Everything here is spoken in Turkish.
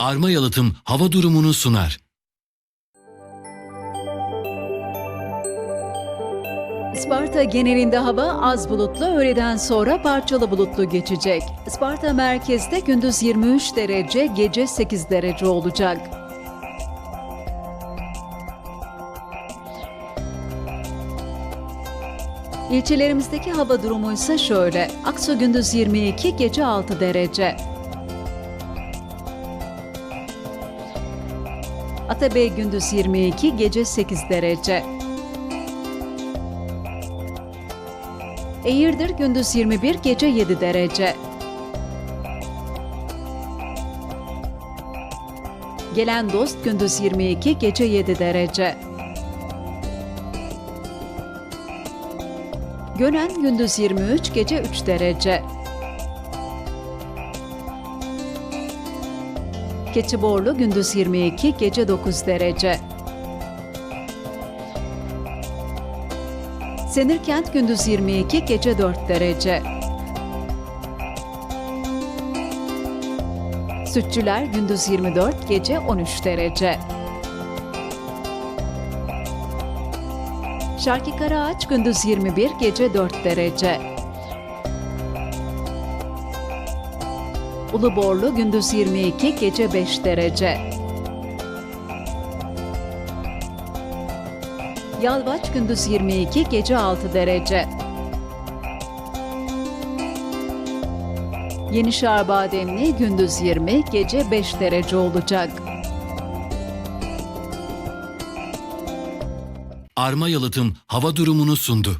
Arma Yalıtım hava durumunu sunar. Isparta genelinde hava az bulutlu, öğleden sonra parçalı bulutlu geçecek. Isparta merkezde gündüz 23 derece, gece 8 derece olacak. İlçelerimizdeki hava durumu ise şöyle. Aksu gündüz 22, gece 6 derece. Atabey gündüz 22, gece 8 derece. Eğirdir gündüz 21, gece 7 derece. Gelen dost gündüz 22, gece 7 derece. Gönen gündüz 23, gece 3 derece. Keçiborlu gündüz 22, gece 9 derece. Senirkent gündüz 22, gece 4 derece. Sütçüler gündüz 24, gece 13 derece. Şarkı Karaağaç gündüz 21, gece 4 derece. Uluborlu gündüz 22, gece 5 derece. Yalvaç gündüz 22, gece 6 derece. Yenişehir Bademli gündüz 20, gece 5 derece olacak. Arma Yalıtım hava durumunu sundu.